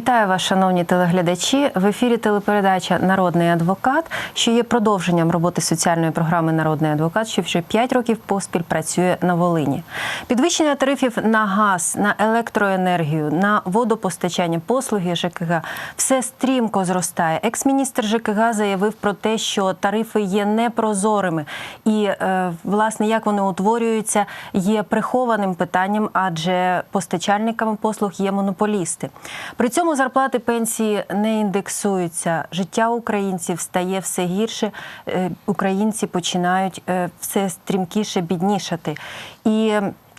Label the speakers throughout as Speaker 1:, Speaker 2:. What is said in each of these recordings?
Speaker 1: Вітаю вас, шановні телеглядачі. В ефірі телепередача Народний адвокат, що є продовженням роботи соціальної програми Народний адвокат, що вже 5 років поспіль працює на Волині. Підвищення тарифів на газ, на електроенергію, на водопостачання, послуги ЖКГ все стрімко зростає. Екс-міністр ЖКГ заявив про те, що тарифи є непрозорими, і е, власне як вони утворюються, є прихованим питанням, адже постачальниками послуг є монополісти. При цьому зарплати пенсії не індексуються. Життя українців стає все гірше. е, Українці починають е, все стрімкіше біднішати. І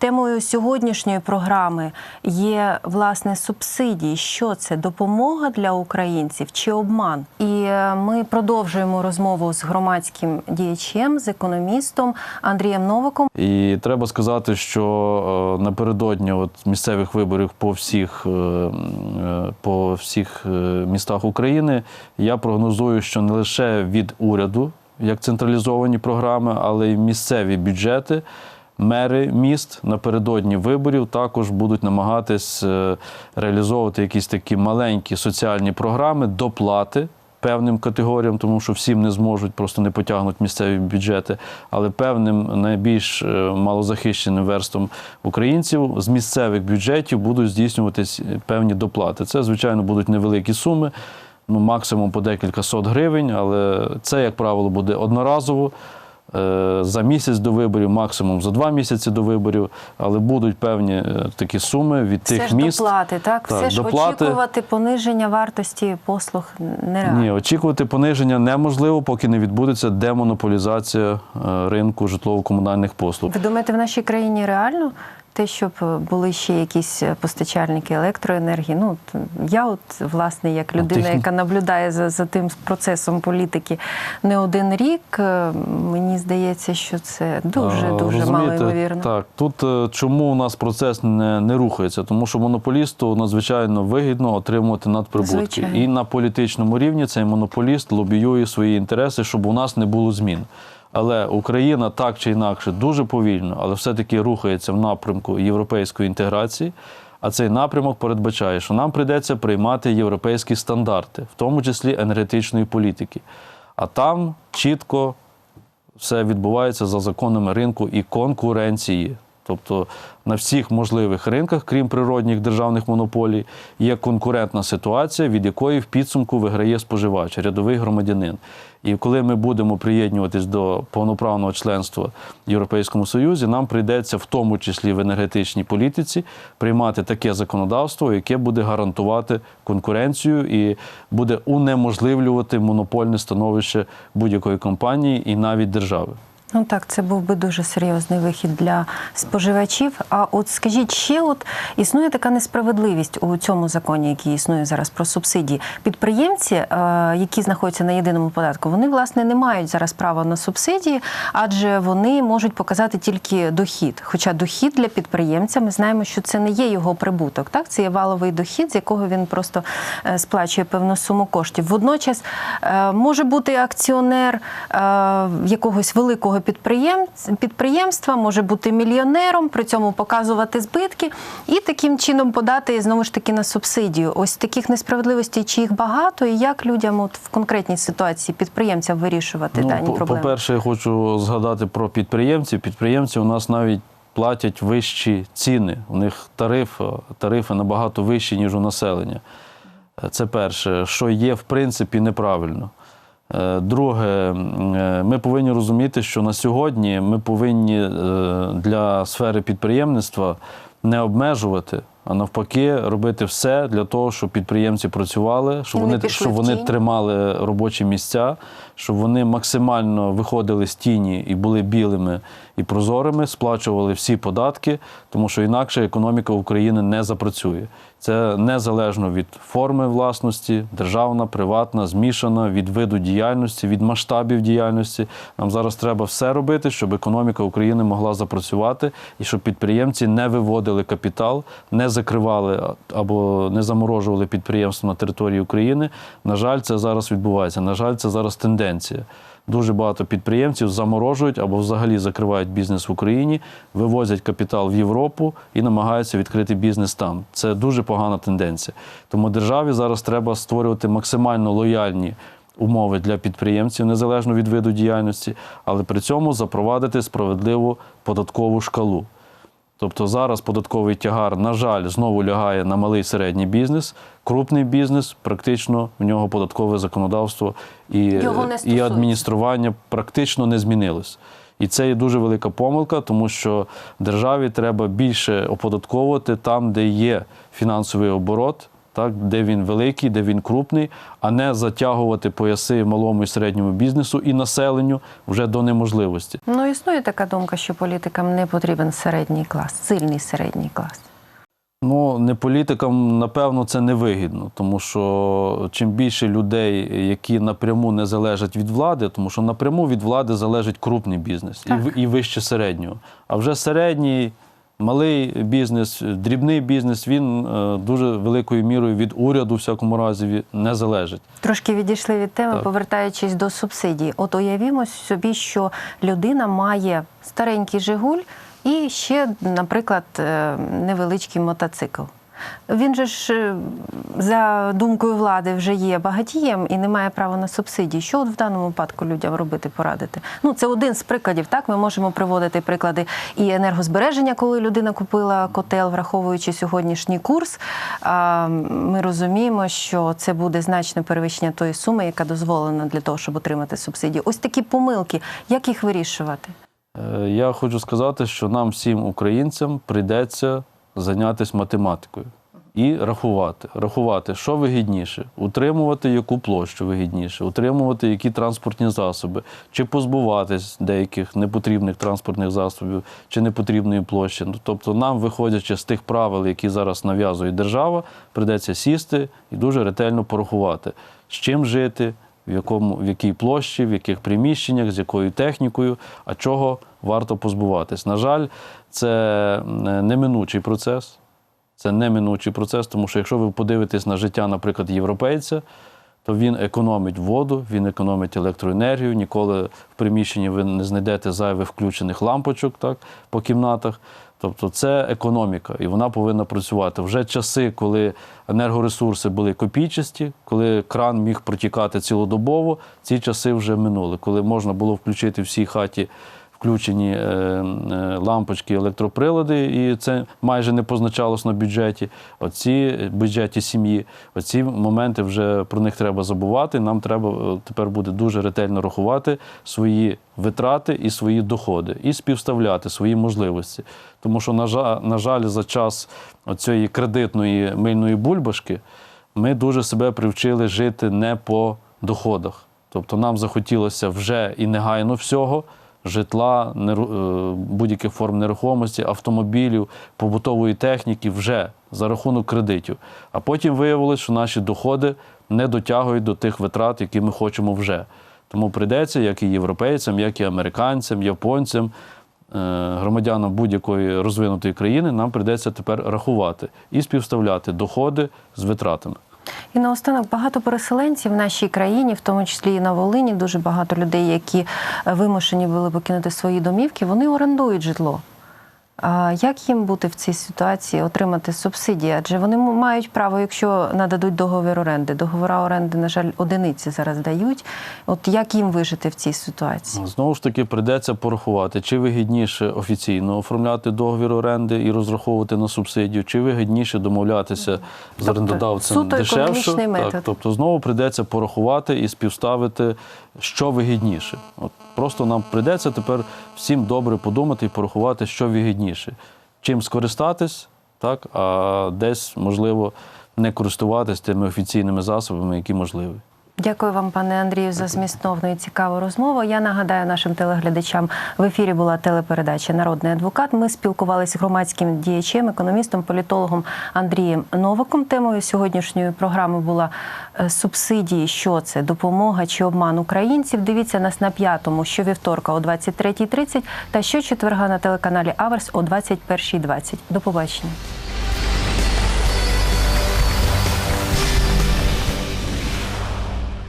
Speaker 1: Темою сьогоднішньої програми є власне субсидії. Що це допомога для українців чи обман? І е, ми продовжуємо розмову з громадським діячем, з економістом Андрієм Новаком.
Speaker 2: І треба сказати, що е, напередодні от місцевих виборів по всіх, е, по всіх містах України я прогнозую, що не лише від уряду, як централізовані програми, але й місцеві бюджети. Мери міст напередодні виборів також будуть намагатись е, реалізовувати якісь такі маленькі соціальні програми, доплати певним категоріям, тому що всім не зможуть, просто не потягнуть місцеві бюджети, але певним найбільш е, малозахищеним верствам українців з місцевих бюджетів будуть здійснюватись певні доплати. Це, звичайно, будуть невеликі суми. Ну, максимум по декілька сот гривень, але це, як правило, буде одноразово. Е, За місяць до виборів, максимум за два місяці до виборів, але будуть певні е, такі суми від
Speaker 1: Все
Speaker 2: тих
Speaker 1: ж
Speaker 2: міст.
Speaker 1: доплати, так?
Speaker 2: Так,
Speaker 1: Все ж
Speaker 2: доплати.
Speaker 1: очікувати пониження вартості послуг нереально.
Speaker 2: Ні, очікувати пониження неможливо, поки не відбудеться демонополізація е, ринку житлово-комунальних послуг.
Speaker 1: Ви думаєте, в нашій країні реально те, щоб е, були ще якісь е, постачальники електроенергії? Ну я, от власне, як людина, яка наблюдає за, за тим процесом політики не один рік, е, мені здається, що це дуже дуже мало ймовірно.
Speaker 2: Так, тут чому у нас процес не, не рухається? Тому що монополісту надзвичайно вигідно отримувати надприбутки.
Speaker 1: Звичайно.
Speaker 2: І на політичному рівні цей монополіст лобіює свої інтереси, щоб у нас не було змін. Але Україна так чи інакше дуже повільно, але все-таки рухається в напрямку європейської інтеграції. А цей напрямок передбачає, що нам прийдеться приймати європейські стандарти, в тому числі енергетичної політики. А там чітко все відбувається за законами ринку і конкуренції. Тобто на всіх можливих ринках, крім природних державних монополій, є конкурентна ситуація, від якої в підсумку виграє споживач, рядовий громадянин. І коли ми будемо приєднуватись до повноправного членства в Європейському Союзі, нам прийдеться в тому числі в енергетичній політиці приймати таке законодавство, яке буде гарантувати конкуренцію і буде унеможливлювати монопольне становище будь-якої компанії і навіть держави.
Speaker 1: Ну так, це був би дуже серйозний вихід для споживачів. А от скажіть, ще от існує така несправедливість у цьому законі, який існує зараз про субсидії. Підприємці, е, які знаходяться на єдиному податку, вони власне не мають зараз права на субсидії, адже вони можуть показати тільки дохід. Хоча дохід для підприємця, ми знаємо, що це не є його прибуток. Так, це є валовий дохід, з якого він просто е, сплачує певну суму коштів. Водночас е, може бути акціонер якогось великого підприємц- підприємства, може бути мільйонером, при цьому показувати збитки і таким чином подати знову ж таки на субсидію. Ось таких несправедливостей, чи їх багато, і як людям от в конкретній ситуації підприємцям вирішувати дані
Speaker 2: Ну, по-
Speaker 1: проблеми?
Speaker 2: По-перше, я хочу згадати про підприємців. Підприємці у нас навіть платять вищі ціни. У них тариф, тарифи набагато вищі, ніж у населення. Е, Це перше, що є в принципі неправильно. Е, Друге, е, ми повинні розуміти, що на сьогодні ми повинні е, для сфери підприємництва не обмежувати, а навпаки, робити все для того, щоб підприємці працювали, щоб вони,
Speaker 1: вони,
Speaker 2: щоб вони тримали робочі місця, щоб вони максимально виходили з тіні і були білими і прозорими, сплачували всі податки, тому що інакше економіка України не запрацює. Це незалежно від форми власності, державна, приватна, змішана, від виду діяльності, від масштабів діяльності. Нам зараз треба все робити, щоб економіка України могла запрацювати і щоб підприємці не виводили капітал, не закривали або не заморожували підприємства на території України. На жаль, це зараз відбувається. На жаль, це зараз тенденція. Дуже багато підприємців заморожують або взагалі закривають бізнес в Україні, вивозять капітал в Європу і намагаються відкрити бізнес там. Це дуже погана тенденція. Тому державі зараз треба створювати максимально лояльні умови для підприємців, незалежно від виду діяльності, але при цьому запровадити справедливу податкову шкалу. Тобто зараз податковий тягар, на жаль, знову лягає на малий середній бізнес. Крупний бізнес, практично в нього податкове законодавство і, і адміністрування практично не змінилось. І це є дуже велика помилка, тому що державі треба більше оподатковувати там, де є фінансовий оборот, так, де він великий, де він крупний, а не затягувати пояси малому і середньому бізнесу і населенню вже до неможливості.
Speaker 1: Ну, існує така думка, що політикам не потрібен середній клас, сильний середній клас.
Speaker 2: Ну, не політикам, напевно, це не вигідно, тому що чим більше людей, які напряму не залежать від влади, тому що напряму від влади залежить крупний бізнес і, і вище середнього. А вже середній, малий бізнес, дрібний бізнес, він е, дуже великою мірою від уряду, в всякому разі, не залежить.
Speaker 1: Трошки відійшли від теми,
Speaker 2: Так.
Speaker 1: повертаючись до субсидій. От уявімо собі, що людина має старенький Жигуль і ще, наприклад, е, невеличкий мотоцикл. Він же ж, е, за думкою влади, вже є багатієм і не має права на субсидії. Що от в даному випадку людям робити, порадити? Ну, це один з прикладів. Так, ми можемо приводити приклади і енергозбереження, коли людина купила котел, враховуючи сьогоднішній курс. Ми розуміємо, що це буде значне перевищення тої суми, яка дозволена для того, щоб отримати субсидію. Ось такі помилки, як їх вирішувати?
Speaker 2: Е, Я хочу сказати, що нам, всім українцям, прийдеться зайнятися математикою і рахувати. Рахувати, що вигідніше, утримувати яку площу вигідніше, утримувати які транспортні засоби, чи позбуватись деяких непотрібних транспортних засобів чи непотрібної площі. Ну, Тобто, нам, виходячи з тих правил, які зараз нав'язує держава, прийдеться сісти і дуже ретельно порахувати, з чим жити в якому в якій площі, в яких приміщеннях, з якою технікою, а чого варто позбуватись. На жаль, це е, неминучий процес. Це неминучий процес, тому що якщо ви подивитесь на життя, наприклад, європейця, то він економить воду, він економить електроенергію. Ніколи в приміщенні ви не знайдете зайвих включених лампочок так, по кімнатах. Тобто це економіка, і вона повинна працювати. Вже часи, коли енергоресурси були копійчасті, коли кран міг протікати цілодобово, ці часи вже минули, коли можна було включити всій хаті включені е, е, лампочки, електроприлади, і це майже не позначалось на бюджеті. Оці бюджеті сім'ї, оці моменти вже про них треба забувати. Нам треба е, тепер буде дуже ретельно рахувати свої витрати і свої доходи, і співставляти свої можливості. Тому що, на жаль, на жаль, за час цієї кредитної мильної бульбашки ми дуже себе привчили жити не по доходах. Тобто нам захотілося вже і негайно всього житла, е, будь-яких форм нерухомості, автомобілів, побутової техніки вже за рахунок кредитів. А потім виявилось, що наші доходи не дотягують до тих витрат, які ми хочемо вже. Тому прийдеться, як і європейцям, як і американцям, японцям, е, громадянам будь-якої розвинутої країни, нам прийдеться тепер рахувати і співставляти доходи з витратами.
Speaker 1: І наостанок багато переселенців в нашій країні, в тому числі і на Волині, дуже багато людей, які е, вимушені були покинути свої домівки, вони орендують житло. А як їм бути в цій ситуації, отримати субсидії? Адже вони мають право, якщо нададуть договір оренди. Договора оренди, на жаль, одиниці зараз дають. От як їм вижити в цій ситуації?
Speaker 2: Знову ж таки, прийдеться порахувати, чи вигідніше офіційно оформляти договір оренди і розраховувати на субсидію, чи вигідніше домовлятися з орендодавцем
Speaker 1: суто
Speaker 2: дешевше.
Speaker 1: метод.
Speaker 2: Так, тобто знову прийдеться порахувати і співставити, що вигідніше. От просто нам прийдеться тепер всім добре подумати і порахувати, що вигідніше. Чим скористатись, так, а десь, можливо, не користуватись тими офіційними засобами, які можливі.
Speaker 1: Дякую вам, пане Андрію, за змістовну і цікаву розмову. Я нагадаю нашим телеглядачам, в ефірі була телепередача Народний адвокат. Ми спілкувалися з громадським діячем, економістом, політологом Андрієм Новиком. Темою сьогоднішньої програми була е, субсидії. Що це допомога чи обман українців? Дивіться нас на п'ятому щовівторка о 23.30 та щочетверга на телеканалі Аверс о 21.20. До побачення.